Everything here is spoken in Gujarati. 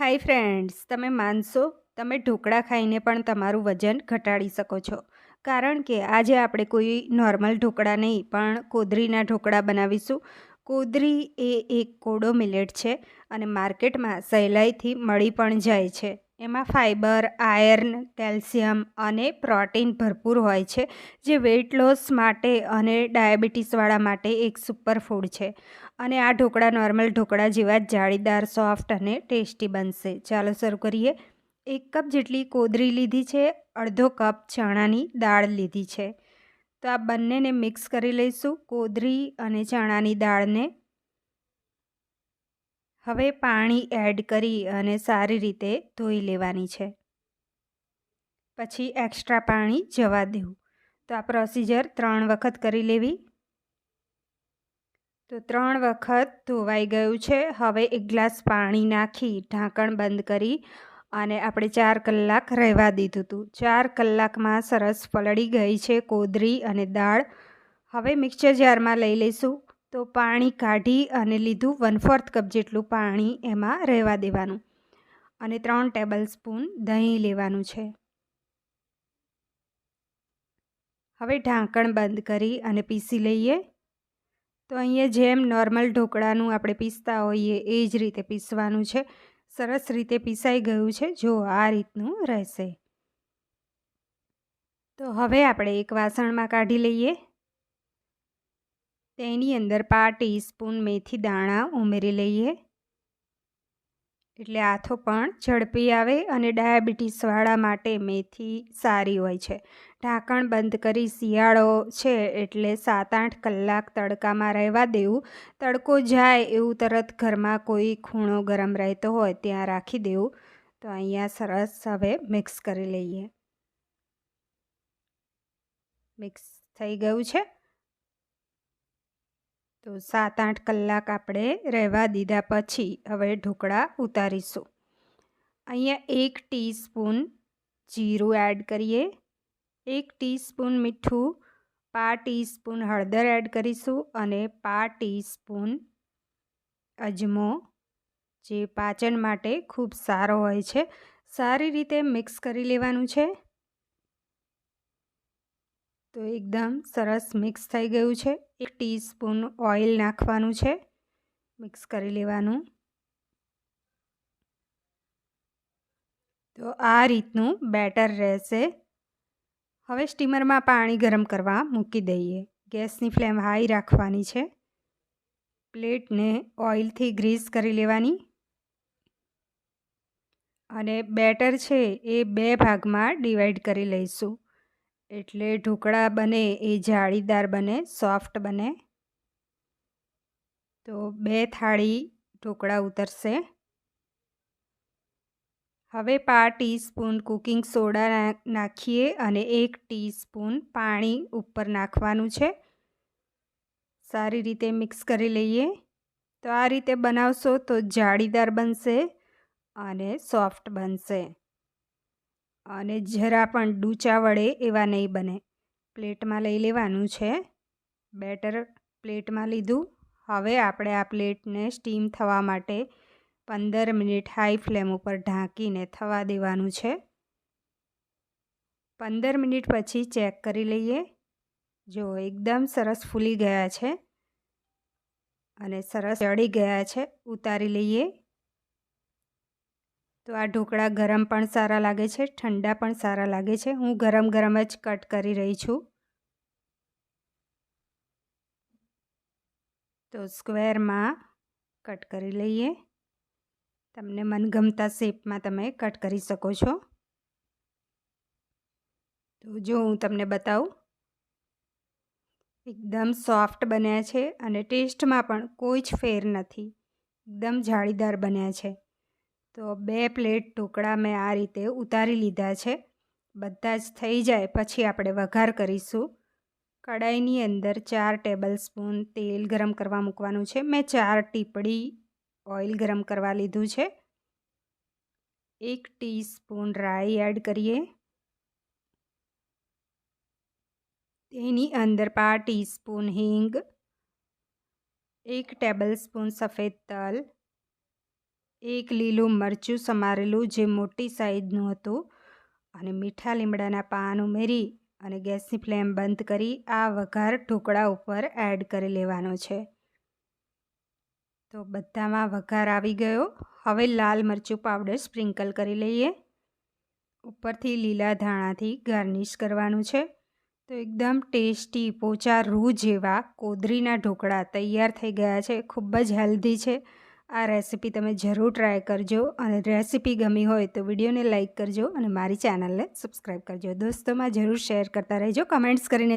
હાય ફ્રેન્ડ્સ, તમે માનશો તમે ઢોકળા ખાઈને પણ તમારું વજન ઘટાડી શકો છો. કારણ કે આજે આપણે કોઈ નોર્મલ ઢોકળા નહીં, પણ કોદરીના ઢોકળા બનાવીશું. કોદરી એ એક કોડો મિલેટ છે અને માર્કેટમાં સહેલાઈથી મળી પણ જાય છે. એમાં ફાઇબર આયર્ન, કેલ્શિયમ અને પ્રોટીન ભરપૂર હોય છે, જે વેઇટ લોસ માટે અને ડાયાબિટીસવાળા માટે એક સુપર ફૂડ છે. અને આ ઢોકળા નોર્મલ ઢોકળા જેવા જ જાળીદાર, સોફ્ટ અને ટેસ્ટી બનશે. ચાલો શરૂ કરીએ. એક કપ જેટલી કોદરી લીધી છે, અડધો કપ ચણાની દાળ લીધી છે. તો આ બંનેને મિક્સ કરી લઈશું. કોદરી અને ચણાની દાળને હવે પાણી એડ કરી અને સારી રીતે ધોઈ લેવાની છે. પછી એક્સ્ટ્રા પાણી જવા દેવું. તો આ પ્રોસિજર ત્રણ વખત કરી લેવી. તો ત્રણ વખત ધોવાઈ ગયું છે. હવે એક ગ્લાસ પાણી નાખી ઢાંકણ બંધ કરી અને આપણે ચાર કલાક રહેવા દીધું હતું. ચાર કલાકમાં સરસ પલળી ગઈ છે કોદરી અને દાળ. હવે મિક્સર જારમાં લઈ લઈશું. તો પાણી કાઢી અને લીધું વન ફોર્થ કપ જેટલું પાણી એમાં રહેવા દેવાનું. અને ત્રણ ટેબલ સ્પૂન દહીં લેવાનું છે. હવે ઢાંકણ બંધ કરી અને પીસી લઈએ. તો અહીંયા જેમ નોર્મલ ઢોકળાનું આપણે પીસતા હોઈએ એ જ રીતે પીસવાનું છે. સરસ રીતે પીસાઈ ગયું છે. જો આ રીતનું રહેશે. તો હવે આપણે એક વાસણમાં કાઢી લઈએ. તેની અંદર પા ટીસ્પૂન મેથી દાણા ઉમેરી લઈએ. એટલે આથો પણ ઝડપી આવે અને ડાયાબિટીસવાળા માટે મેથી સારી હોય છે. ઢાંકણ બંધ કરી શિયાળો છે એટલે સાત આઠ કલાક તડકામાં રહેવા દેવું. તડકો જાય એવું તરત ઘરમાં કોઈ ખૂણો ગરમ રહેતો હોય ત્યાં રાખી દેવું. તો અહીંયા સરસ હવે મિક્સ કરી લઈએ. મિક્સ થઈ ગયું છે? તો સાત આઠ કલાક આપણે રહેવા દીધા પછી હવે ઢોકળા ઉતારીશું. અહીંયા એક ટીસ્પૂન જીરું એડ કરીએ. એક ટીસ્પૂન મીઠું પા ટીસ્પૂન હળદર એડ કરીશું અને પા ટીસ્પૂન અજમો, જે પાચન માટે ખૂબ સારો હોય છે. સારી રીતે મિક્સ કરી લેવાનું છે. તો એકદમ સરસ મિક્સ થઈ ગયું છે. એક ટીસ્પૂન ઓઇલ નાખવાનું છે. મિક્સ કરી લેવાનું. તો આ રીતનું બેટર રહેશે. હવે સ્ટીમરમાં પાણી ગરમ કરવા મૂકી દઈએ. ગેસની ફ્લેમ હાઈ રાખવાની છે. પ્લેટને ઓઇલથી ગ્રીસ કરી લેવાની. અને બેટર છે એ બે ભાગમાં ડિવાઈડ કરી લઈશું. એટલે ઢોકળા બને, એ જાળીદાર બને, સોફ્ટ બને. તો બે થાળી ઢોકળા ઉતરશે. હવે પા ટીસ્પૂન કુકિંગ સોડા નાખીએ અને એક ટીસ્પૂન પાણી ઉપર નાખવાનું છે. સારી રીતે મિક્સ કરી લઈએ. તો આ રીતે બનાવશો તો જાળીદાર બનશે અને સોફ્ટ બનશે. અને જરા પણ ડૂચા વડે એવા નહીં બને. પ્લેટમાં લઈ લેવાનું છે. બેટર પ્લેટમાં લીધું. હવે આપણે આ પ્લેટને સ્ટીમ થવા માટે પંદર મિનિટ હાઈ ફ્લેમ ઉપર ઢાંકીને થવા દેવાનું છે. પંદર મિનિટ પછી ચેક કરી લઈએ. જો એકદમ સરસ ફૂલી ગયા છે અને સરસ ચડી ગયા છે, ઉતારી લઈએ. તો આ ઢોકળા ગરમ પણ સારા લાગે છે, ઠંડા પણ સારા લાગે છે. હું ગરમ ગરમ જ કટ કરી રહી છું. તો સ્ક્વેરમાં કટ કરી લઈએ. તમને મનગમતા શેપમાં તમે કટ કરી શકો છો. તો જો હું તમને બતાવું. એકદમ સોફ્ટ બન્યા છે અને ટેસ્ટમાં પણ કોઈ જ ફેર નથી. એકદમ જાળીદાર બન્યા છે. તો બે પ્લેટ ઢોકળા મેં આ રીતે ઉતારી લીધા છે. બધા જ થઈ જાય પછી આપણે વઘાર કરીશું. કડાઈની અંદર ચાર ટેબલ સ્પૂન તેલ ગરમ કરવા મૂકવાનું છે. મેં ચાર ટીપડી ઓઇલ ગરમ કરવા લીધું છે. એક ટીસ્પૂન રાઈ એડ કરીએ. તેની અંદર પા ટીસ્પૂન હિંગ. એક ટેબલ સ્પૂન સફેદ તલ. એક લીલું મરચું સમારેલું જે મોટી સાઈઝનું હતું અને મીઠા લીમડાના પાન ઉમેરી અને ગેસની ફ્લેમ બંધ કરી આ વઘાર ઢોકળા ઉપર એડ કરી લેવાનો છે. તો બધામાં વઘાર આવી ગયો. હવે લાલ મરચું પાવડર સ્પ્રિંકલ કરી લઈએ. ઉપરથી લીલા ધાણાથી ગાર્નિશ કરવાનું છે. તો એકદમ ટેસ્ટી પોચા રૂ જેવા કોદરીના ઢોકળા તૈયાર થઈ ગયા છે. ખૂબ જ હેલ્ધી છે. આ રેસીપી તમે જરૂર ટ્રાય કરજો અને રેસીપી ગમી હોય તો વિડીયોને લાઇક કરજો અને મારી ચેનલને સબસ્ક્રાઈબ કરજો. દોસ્તોમાં જરૂર શેર કરતા રહેજો. કમેન્ટ્સ કરીને